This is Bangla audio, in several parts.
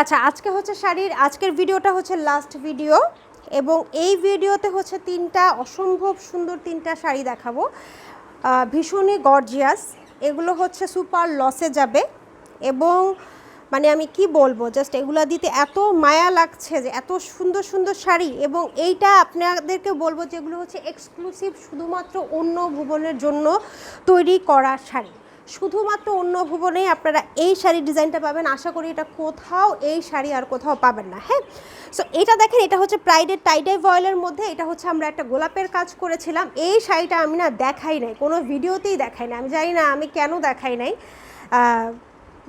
আচ্ছা আজকে হচ্ছে শাড়ির, আজকের ভিডিওটা হচ্ছে লাস্ট ভিডিও এবং এই ভিডিওতে হচ্ছে তিনটা অসম্ভব সুন্দর তিনটা শাড়ি দেখাবো। ভীষণই গর্জিয়াস এগুলো হচ্ছে সুপার লসে যাবে এবং মানে আমি কি বলব জাস্ট এগুলো দিতে এত মায়া লাগছে যে এত সুন্দর সুন্দর শাড়ি এবং এইটা আপনাদেরকে বলব যেগুলো হচ্ছে এক্সক্লুসিভ শুধুমাত্র অন্য ভুবনের জন্য তৈরি করা শাড়ি। শুধুমাত্র অন্য ভুবনেই আপনারা এই শাড়ির ডিজাইনটা পাবেন। আশা করি এটা কোথাও এই শাড়ি আর কোথাও পাবেন না হ্যাঁ? সো এটা দেখেন, এটা হচ্ছে প্রাইডের টাইডাই ভয়েলের মধ্যে, এটা হচ্ছে আমরা একটা গোলাপের কাজ করেছিলাম। এই শাড়িটা আমি না দেখাই নাই, কোনো ভিডিওতেই দেখাই না আমি জানি না আমি কেন দেখাই নাই।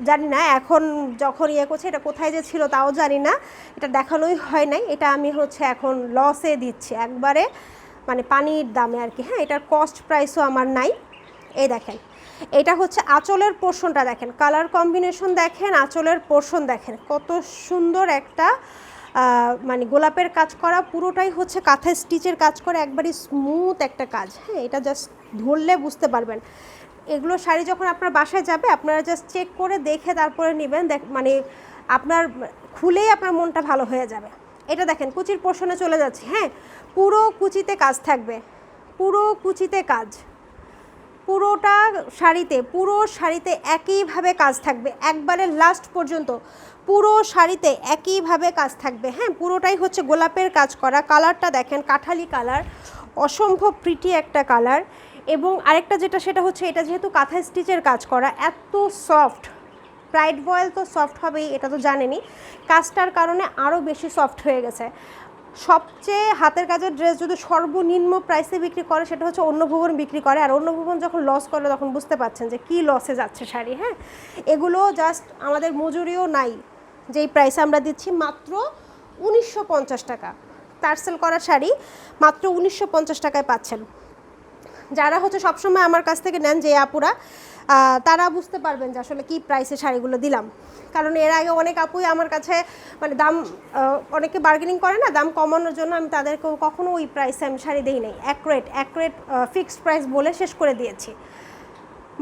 জানি না, এখন যখন ইয়ে করছে, এটা কোথায় যে ছিল তাও জানি না। এটা দেখানোই হয় নাই, এটা আমি হচ্ছে এখন লসে দিচ্ছি। একবারে মানে পানির দামে আর কি হ্যাঁ? এটার কস্ট প্রাইসও আমার নাই। এই দেখেন এটা হচ্ছে আঁচলের পোর্শনটা দেখেন কালার কম্বিনেশন দেখেন, আঁচলের পোর্শন দেখেন। কত সুন্দর একটা মানে গোলাপের কাজ করা, পুরোটাই হচ্ছে কাঁথা স্টিচের কাজ করে একবারই স্মুথ একটা কাজ। হ্যাঁ এটা জাস্ট ধরলে বুঝতে পারবেন। এগুলো শাড়ি যখন আপনার বাসায় যাবে, আপনারা জাস্ট চেক করে দেখে তারপরে নেবেন, দেখ মানে আপনার, খুলেই আপনার মনটা ভালো হয়ে যাবে। এটা দেখেন, কুচির পোর্শনে চলে যাচ্ছে। হ্যাঁ পুরো কুচিতে কাজ থাকবে। পুরো কুচিতে কাজ। পুরোটা শাড়িতে, পুরো শাড়িতে একইভাবে কাজ থাকবে। একবারে লাস্ট পর্যন্ত পুরো শাড়িতে একইভাবে কাজ থাকবে। হ্যাঁ পুরোটাই হচ্ছে গোলাপের কাজ করা। কালারটা দেখেন, কাঠালি কালার, অসম্ভব প্রিটি একটা কালার। এবং আরেকটা যেটা, সেটা হচ্ছে এটা যেহেতু কাঁথা স্টিচের কাজ করা, এত সফট প্রাইড বয়েল তো সফট হবেই, এটা তো জানেনই। কাজটার কারণে আরও বেশি সফট হয়ে গেছে। সবচেয়ে হাতের কাজের ড্রেস যদি সর্বনিম্ন প্রাইসে বিক্রি করে, সেটা হচ্ছে অন্য ভুবন বিক্রি করে। আর অন্য ভুবন যখন লস করে তখন বুঝতে পারছেন যে কী লসে যাচ্ছে শাড়ি হ্যাঁ? এগুলো জাস্ট আমাদের মজুরিও নাই, যেই প্রাইসে আমরা দিচ্ছি মাত্র উনিশশো পঞ্চাশ টাকা। টার্সেল করা শাড়ি মাত্র উনিশশো পঞ্চাশ টাকায় পাচ্ছেন। যারা হচ্ছে সবসময় আমার কাছ থেকে নেন, যে আপুরা তারা বুঝতে পারবেন যে আসলে কী প্রাইসে শাড়িগুলো দিলাম। কারণ এর আগে অনেক আপুই আমার কাছে মানে দাম অনেকে বার্গেনিং করে না, দাম কমানোর জন্য আমি তাদেরকে কখনো ওই প্রাইসে আমি শাড়ি দিই নাই। অ্যাকুরেট অ্যাকুরেট ফিক্সড প্রাইস বলে শেষ করে দিয়েছি।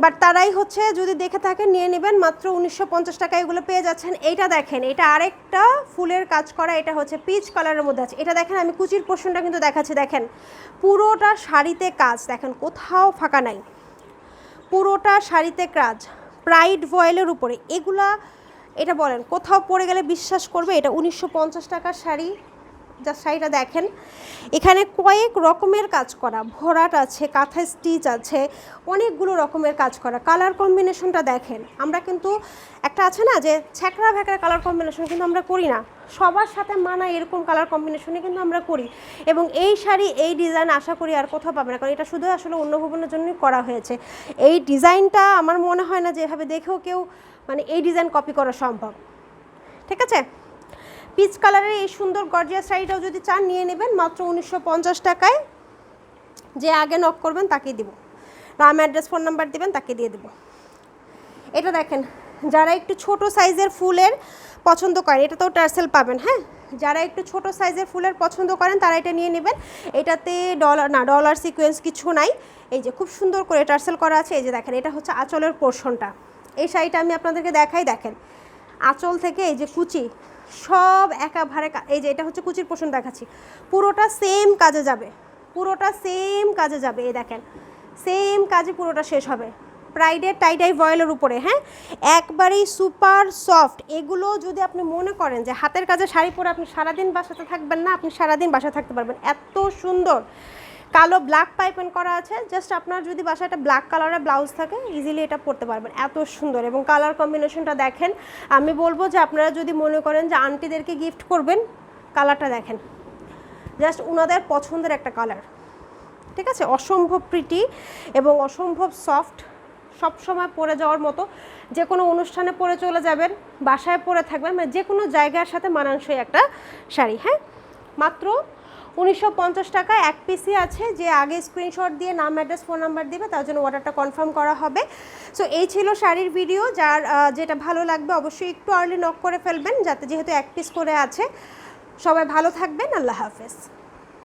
বাট তারাই হচ্ছে যদি দেখে থাকেন নিয়ে নেবেন। মাত্র উনিশশো পঞ্চাশ টাকায় এগুলো পেয়ে যাচ্ছেন। এইটা দেখেন, এটা আরেকটা ফুলের কাজ করা, এটা হচ্ছে পিচ কালারের মধ্যে আছে। এটা দেখেন, আমি কুচির পোর্শনটা কিন্তু দেখাচ্ছি। দেখেন, পুরোটা শাড়িতে কাজ। দেখেন, কোথাও ফাঁকা নাই। পুরোটা শাড়িতে কাজ প্রাইড ভয়েলের উপরে। এগুলা, এটা বলেন, কোথাও পড়ে গেলে বিশ্বাস করবে? এটা উনিশশো পঞ্চাশ টাকার শাড়ি। যা শাড়িটা দেখেন। এখানে কয়েক রকমের কাজ করা, ভরাট আছে, কাঁথা স্টিচ আছে, অনেকগুলো রকমের কাজ করা। কালার কম্বিনেশনটা দেখেন। আমরা কিন্তু একটা আছে না যে ছ্যাকড়া ভ্যাকড়া কালার কম্বিনেশন কিন্তু আমরা করি না। সবার সাথে মানা এরকম কালার কম্বিনেশনে কিন্তু আমরা করি। এবং এই শাড়ি, এই ডিজাইন আশা করি আর কোথাও পাবে না। কারণ এটা শুধু আসলে অন্য ভবনের জন্যই করা হয়েছে। এই ডিজাইনটা আমার মনে হয় না যে এভাবে দেখেও কেউ মানে এই ডিজাইন কপি করা সম্ভব। ঠিক আছে? পিচ কালারের এই সুন্দর গর্জিয়াস শাড়িটাও যদি চান, নিয়ে নেবেন মাত্র উনিশশো পঞ্চাশ টাকায়। যে আগে নক করবেন তাকে দিব। নাম অ্যাড্রেস ফোন নাম্বার দেবেন, তাকে দিয়ে দেবো। এটা দেখেন, যারা একটু ছোট সাইজের ফুলের পছন্দ করেন, এটা তো টার্সেল পাবেন হ্যাঁ? যারা একটু ছোট সাইজের ফুলের পছন্দ করেন, তারা এটা নিয়ে নেবেন। এটাতে ডলার না ডলার সিকোয়েন্স কিছু নাই। এই যে খুব সুন্দর করে টার্সেল করা আছে, এই যে দেখেন, এটা হচ্ছে আঁচলের পোর্শনটা এই শাড়িটা আমি আপনাদেরকে দেখাই, দেখেন। আঁচল থেকে এই যে কুচি সব একাভারে কা- এই যে এটা হচ্ছে কুচির পোষণ দেখাচ্ছি। পুরোটা সেম কাজে যাবে। পুরোটা সেম কাজে যাবে, এই দেখেন। সেম কাজে পুরোটা শেষ হবে। প্রাইডের টাইডাই ভয়েলের উপরে হ্যাঁ? একবারেই সুপার সফট এগুলো যদি আপনি মনে করেন যে হাতের কাজে শাড়ি পরে আপনি সারাদিন বাসাতে থাকবেন না, আপনি সারাদিন বাসা থাকতে পারবেন। এত সুন্দর। কালো ব্ল্যাক পাইপেন করা আছে। জাস্ট আপনার যদি বাসায় একটা ব্ল্যাক কালারের ব্লাউজ থাকে ইজিলি এটা পরতে পারবেন। এত সুন্দর এবং কালার কম্বিনেশনটা দেখেন। আমি বলব যে আপনারা যদি মনে করেন যে আন্টিদেরকে গিফট করবেন কালারটা দেখেন। জাস্ট ওনাদের পছন্দের একটা কালার ঠিক আছে? অসম্ভব প্রিটি এবং অসম্ভব সফট সব সময় পরে যাওয়ার মতো। যে কোনো অনুষ্ঠানে পরে চলে যাবেন, বাসায় পরে থাকবেন মানে যে কোনো জায়গার সাথে মানানসই একটা শাড়ি হ্যাঁ? মাত্র উনিশশো পঞ্চাশ টাকা এক পিসি আছে, যে আগে স্ক্রিনশট দিয়ে নাম অ্যাড্রেস ফোন নাম্বার দেবে, তার জন্য অর্ডারটা কনফার্ম করা হবে। সো এই ছিল শাড়ির ভিডিও যার যেটা ভালো লাগবে অবশ্যই একটু আর্লি নক করে ফেলবেন, যাতে যেহেতু এক পিস করে আছে। সবাই ভালো থাকবেন, আল্লাহ হাফেজ।